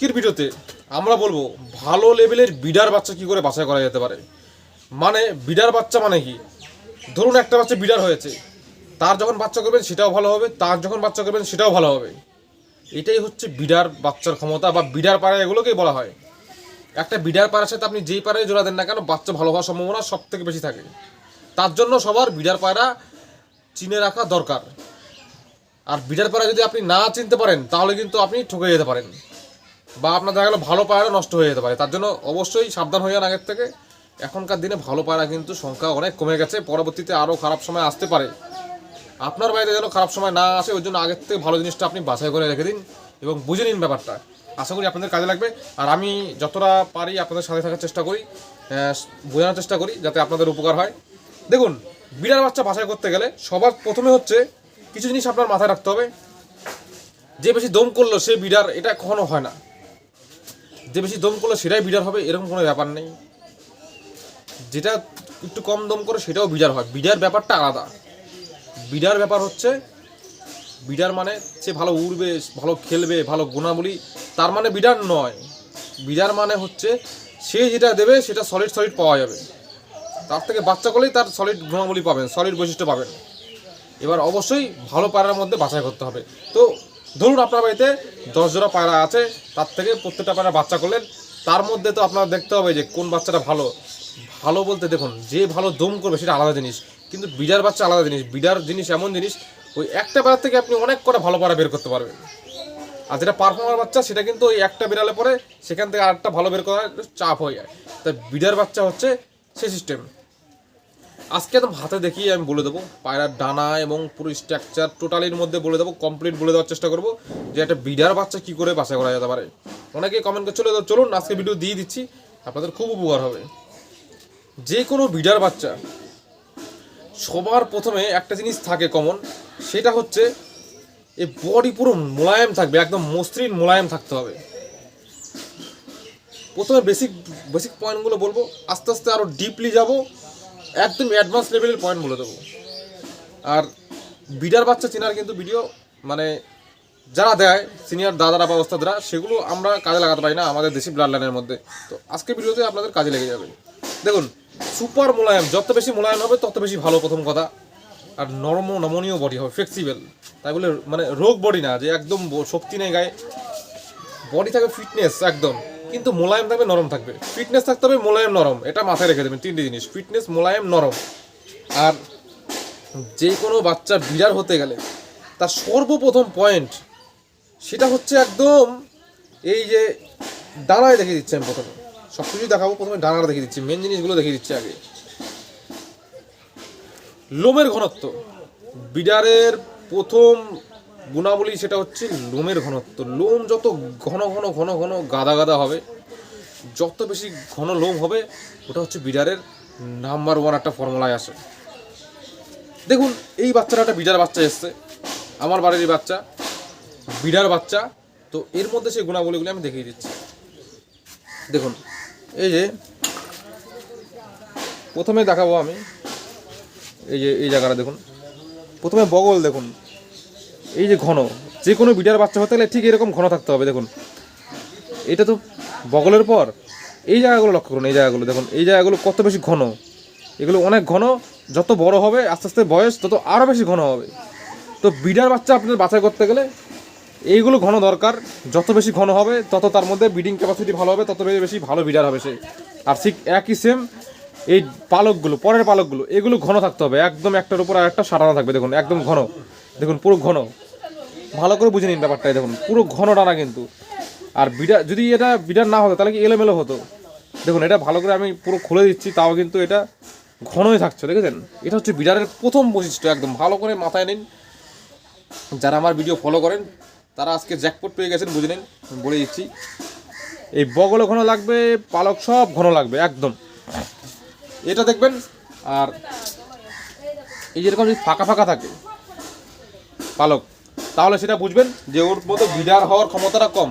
আজকের ভিডিওতে আমরা বলব, ভালো লেভেলের বিডার বাচ্চা কি করে বাছাই করা যেতে পারে? মানে বিডার বাচ্চা মানে কি? ধরুন একটা বাচ্চা বিডার হয়েছে, তার যখন বাচ্চা করবেন সেটাও ভালো হবে, তার যখন বাচ্চা করবেন সেটাও ভালো হবে। এটাই হচ্ছে বিডার বাচ্চার ক্ষমতা বা বিডার পাড়া এগুলোকেই বলা হয়। একটা বিডার পাড়ার সাথে আপনি যেই পাড়ায় জোড়া দেন না কেন, বাচ্চা ভালো হওয়ার সম্ভাবনা সব থেকে বেশি থাকে। তার জন্য সবার বিডার পায়রা চিনে রাখা দরকার। আর বিডার পায়রা যদি আপনি না চিনতে পারেন, তাহলে কিন্তু আপনি ঠকে যেতে পারেন। বা আপনার দেখা গেলো ভালো পায়রা নষ্ট হয়ে যেতে পারে। তার জন্য অবশ্যই সাবধান হয়ে যান আগের থেকে। এখনকার দিনে ভালো পায়রা কিন্তু সংখ্যা অনেক কমে গেছে। পরবর্তীতে আরও খারাপ সময় আসতে পারে। আপনার বাড়িতে যেন খারাপ সময় না আসে, ওই জন্য আগের থেকে ভালো জিনিসটা আপনি বাছাই করে রেখে দিন এবং বুঝে নিন ব্যাপারটা। আশা করি আপনাদের কাজে লাগবে। আর আমি যতটা পারি আপনাদের সাথে থাকার চেষ্টা করি বোঝানোর চেষ্টা করি যাতে আপনাদের উপকার হয়। দেখুন বিড়ার বাচ্চা বাছাই করতে গেলে সবার প্রথমে হচ্ছে কিছু জিনিস আপনার মাথায় রাখতে হবে। যে বেশি দম করল সে বিড়ার এটা কখনো হয় না। যে বেশি দম করলে সেটাই বিড়ার হবে, এরকম কোনো ব্যাপার নেই। যেটা একটু কম দম করে সেটাও বিড়ার হয়। বিড়ার ব্যাপারটা আলাদা। বিডার ব্যাপার হচ্ছে বিডার মানে সে ভালো উড়বে, ভালো খেলবে, ভালো গুণাবলী, তার মানে বিডার নয়। বিডার মানে হচ্ছে, সে যেটা দেবে সেটা সলিড সলিড পাওয়া যাবে। তার থেকে বাচ্চা করলেই তার সলিড গুণাবলী পাবেন সলিড বৈশিষ্ট্য পাবেন। এবার অবশ্যই ভালো পায়রার মধ্যে বাছাই করতে হবে। তো ধরুন আপনার বাড়িতে দশ জোড়া পায়রা আছে, তার থেকে প্রত্যেকটা পায়রা বাচ্চা করলেন, তার মধ্যে তো আপনার দেখতে হবে যে কোন বাচ্চাটা ভালো। ভালো বলতে দেখুন, যে ভালো দম করবে সেটা আলাদা জিনিস, কিন্তু বিডার বাচ্চা আলাদা জিনিস, বিডার জিনিস এমন জিনিস, ওই একটা পায়রা থেকে আপনি অনেক কটা ভালো পায়রা বের করতে পারবেন। আর যেটা পারফর্মার বাচ্চা, সেটা কিন্তু ওই একটা বিড়ালে পরে সেখান থেকে আরেকটা ভালো বের করার চাপ হয়ে যায়। তাই বিডার বাচ্চা হচ্ছে সে সিস্টেম আজকে একদম হাতে দেখিয়ে আমি বলে দেবো। পায়রার ডানা এবং পুরো স্ট্রাকচার টোটালির মধ্যে বলে দেবো কমপ্লিট বলে দেওয়ার চেষ্টা করব যে একটা বিডার বাচ্চা কি করে বাসা করা যেতে পারে। অনেকে কমেন্ট করে চলে, চলুন, আজকে ভিডিও দিয়ে দিচ্ছি, আপনাদের খুব উপকার হবে। যে কোনো বিডার বাচ্চা, সবার প্রথমে একটা জিনিস থাকে কমন সেটা হচ্ছে এ বডি পুরো মোলায়েম থাকবে, একদম মসৃণ মোলায়েম থাকতে হবে। প্রথমে বেসিক বেসিক পয়েন্টগুলো বলব, আস্তে আস্তে আরও ডিপলি যাব একদম অ্যাডভান্স লেভেলের পয়েন্ট বলে দেবো আর বিডার বাচ্চা চেনার কিন্তু ভিডিও মানে যারা দেয় সিনিয়র দাদারা বা ওস্তাদরা, সেগুলো আমরা কাজে লাগাতে পারি না আমাদের দেশি ব্লাড লাইনের মধ্যে। তো আজকে ভিডিওতে আপনাদের কাজে লেগে যাবে। দেখুন সুপার মোলায়েম, যত বেশি মোলায়েম হবে, তত বেশি ভালো প্রথম কথা। আর নরম নমনীয় বডি হবে ফ্লেক্সিবল তাই বলে মানে রোগ বডি না, যে একদম শক্তি নেই গায়ে। বডি থাকবে ফিটনেস একদম। কিন্তু মোলায়েম থাকবে নরম থাকবে। ফিটনেস থাকতে হবে মোলায়েম নরম। এটা মাথায় রেখে দেবেন, তিনটে জিনিস। ফিটনেস মোলায়েম, নরম। আর যে কোনো বাচ্চা বিড়ার হতে গেলে, তার সর্বপ্রথম পয়েন্ট সেটা হচ্ছে একদম এই যে ডানায় দেখিয়ে দিচ্ছি আমি প্রথমে। সব কিছুই দেখাবো, প্রথমে ডানাটা দেখিয়ে দিচ্ছি মেন জিনিসগুলো দেখিয়ে দিচ্ছি আগে। লোমের ঘনত্ব। বিডারের প্রথম গুণাবলী সেটা হচ্ছে লোমের ঘনত্ব। লোম যত ঘন ঘন ঘন ঘন গাদা গাদা হবে, যত বেশি ঘন লোম হবে, ওটা হচ্ছে বিডারের নাম্বার ওয়ান একটা ফর্মুলায় আসে। দেখুন, এই বাচ্চাটা একটা বিডার বাচ্চা এসছে, আমার বাড়ির বাচ্চা বিডার বাচ্চা, তো এর মধ্যে সেই গুণাবলীগুলি আমি দেখিয়ে দিচ্ছি। দেখুন, এই যে, প্রথমে দেখাবো আমি, এই যে, এই জায়গাটা দেখুন, প্রথমে বগল দেখুন এই যে ঘন, যে কোনো বিডার বাচ্চা হতে গেলে ঠিক এরকম ঘন থাকতে হবে, দেখুন। এটা তো বগলের পর। এই জায়গাগুলো লক্ষ্য করুন, এই জায়গাগুলো, দেখুন, এই জায়গাগুলো কত বেশি ঘন। এগুলো অনেক ঘন, যত বড় হবে, আস্তে আস্তে বয়স, তত আরও বেশি ঘন হবে। তো বিডার বাচ্চা আপনাদের বাছাই করতে গেলে এইগুলো ঘন দরকার। যত বেশি ঘন হবে, তত তার মধ্যে ব্রিডিং ক্যাপাসিটি ভালো হবে, তত বেশি ভালো বিডার হবে সে। আর ঠিক একই সেম এই পালকগুলো, পরের পালকগুলো, এগুলো ঘন থাকতে হবে। একদম একটার উপর আর একটা সারানো থাকবে, দেখুন, একদম ঘন। দেখুন, পুরো ঘন। ভালো করে বুঝে নিন ব্যাপারটা দেখুন, পুরো ঘন ডানা কিন্তু। আর বিডার যদি এটা বিডার না হতো, তাহলে কি এলোমেলো হতো? দেখুন, এটা ভালো করে আমি পুরো খুলে দিচ্ছি, তাও কিন্তু এটা ঘনই থাকছে, দেখেছেন? এটা হচ্ছে বিডারের প্রথম বৈশিষ্ট্য, একদম ভালো করে মাথায় নিন। যারা আমার ভিডিও ফলো করেন, তারা আজকে জ্যাকপট পেয়ে গেছেন, বুঝে নিন বলে দিচ্ছি। এই বগলও ঘন লাগবে, পালক সব ঘন লাগবে, একদম। এটা দেখবেন, আর এই যেরকম ফাঁকা ফাঁকা থাকে, পালক তাহলে সেটা বুঝবেন যে ওর মতো বিডার হওয়ার ক্ষমতাটা কম।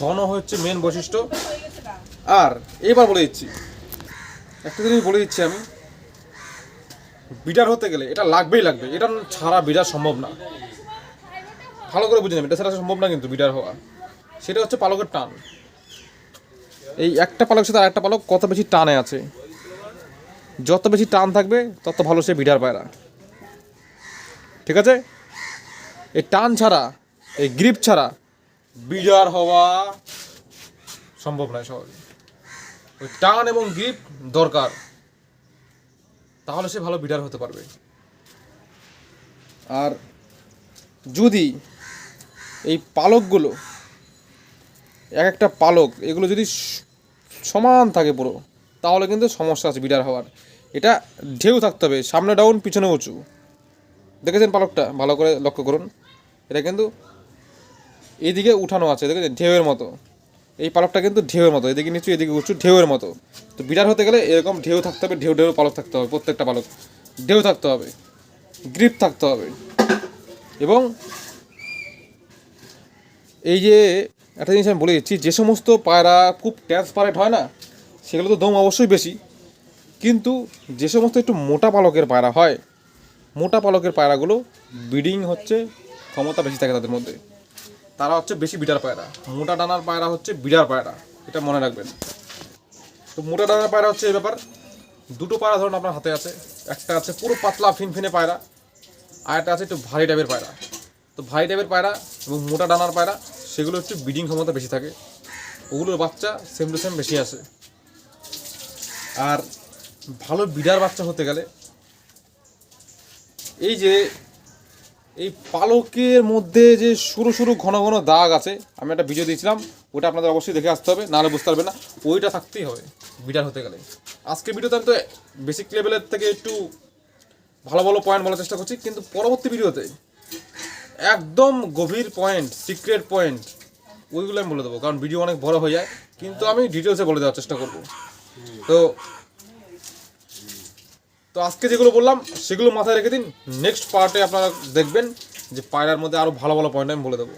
ঘন হচ্ছে মেন বৈশিষ্ট্য। আর এবার বলে দিচ্ছি, একটা জিনিস বলে দিচ্ছি আমি বিডার হতে গেলে এটা লাগবেই লাগবে, এটা ছাড়া বিডার সম্ভব না। ভালো করে বুঝে নেবেন, এটা ছাড়া সম্ভব না কিন্তু বিডার হওয়া। সেটা হচ্ছে পালকের টান। এই একটা পালকের সাথে আরেকটা পালক কত বেশি টানে আছে, যত বেশি টান থাকবে, তত ভালো সে বিডার পায়রা ঠিক আছে? এই টান ছাড়া, এই গ্রিপ ছাড়া বিডার হওয়া সম্ভব নয় সহজে। ওই টান এবং গ্রিপ দরকার, তাহলে সে ভালো বিডার হতে পারবে। আর যদি এই পালকগুলো, এক একটা পালক, এগুলো যদি সমান থাকে পুরো, তাহলে কিন্তু সমস্যা আছে বিডার হওয়ার। এটা ঢেউ থাকতে হবে, সামনে ডাউন পিছনে উঁচু। দেখেছেন পালকটা? ভালো করে লক্ষ্য করুন। এটা কিন্তু এইদিকে উঠানো আছে, দেখেছেন? ঢেউয়ের মতো। এই পালকটা কিন্তু ঢেউয়ের মতো, এদিকে নিচু, এদিকে উঁচু, ঢেউয়ের মতো। তো বিরাট হতে গেলে এরকম ঢেউ থাকতে হবে, ঢেউ ঢেউ পালক থাকতে হবে, প্রত্যেকটা পালক। ঢেউ থাকতে হবে, গ্রিপ থাকতে হবে। এবং এই যে একটা জিনিস আমি বলে দিচ্ছি, যে সমস্ত পায়রা খুব ট্রান্সপারেন্ট হয় না, সেগুলো তো দম অবশ্যই বেশি। কিন্তু যে সমস্ত একটু মোটা পালকের পায়রা হয়, মোটা পালকের পায়রাগুলো ব্রিডিং হচ্ছে ক্ষমতা বেশি থাকে তাদের মধ্যে। তারা হচ্ছে বেশি বিটার পায়রা। মোটা ডানার পায়রা হচ্ছে বিডার পায়রা, এটা মনে রাখবেন। তো মোটা ডানার পায়রা হচ্ছে এই ব্যাপার। দুটো পায়রা ধরুন আপনার হাতে আছে। একটা আছে পুরো পাতলা ফিনফিনে পায়রা, আর একটা আছে একটু ভারী টাইপের পায়রা। তো ভারী টাইপের পায়রা এবং মোটা ডানার পায়রা, সেগুলো একটু ব্রিডিং ক্ষমতা বেশি থাকে। ওগুলোর বাচ্চা সেম টু সেম বেশি আসে। আর ভালো বিডার বাচ্চা হতে গেলে, এই যে এই পালকের মধ্যে যে সরু সরু ঘন ঘন দাগ আছে, আমি একটা ভিডিও দিয়েছিলাম, ওটা আপনাদের অবশ্যই দেখে আসতে হবে, নাহলে বুঝতে পারবে না, ওইটা থাকতেই হবে বিডার হতে গেলে। আজকে ভিডিওতে আমি তো বেসিক লেভেলের থেকে একটু ভালো ভালো পয়েন্ট বলার চেষ্টা করছি, কিন্তু পরবর্তী ভিডিওতে একদম গভীর পয়েন্ট সিক্রেট পয়েন্ট ওইগুলো আমি বলে দেবো, কারণ ভিডিও অনেক বড় হয়ে যায়, কিন্তু আমি ডিটেলসে বলে দেওয়ার চেষ্টা করব। তো তো আজকে যেগুলো বললাম, সেগুলো মাথায় রেখে দিন। নেক্সট পার্টে আপনারা দেখবেন যে পায়রার মধ্যে আরও ভালো ভালো পয়েন্ট আমি বলে দেবো।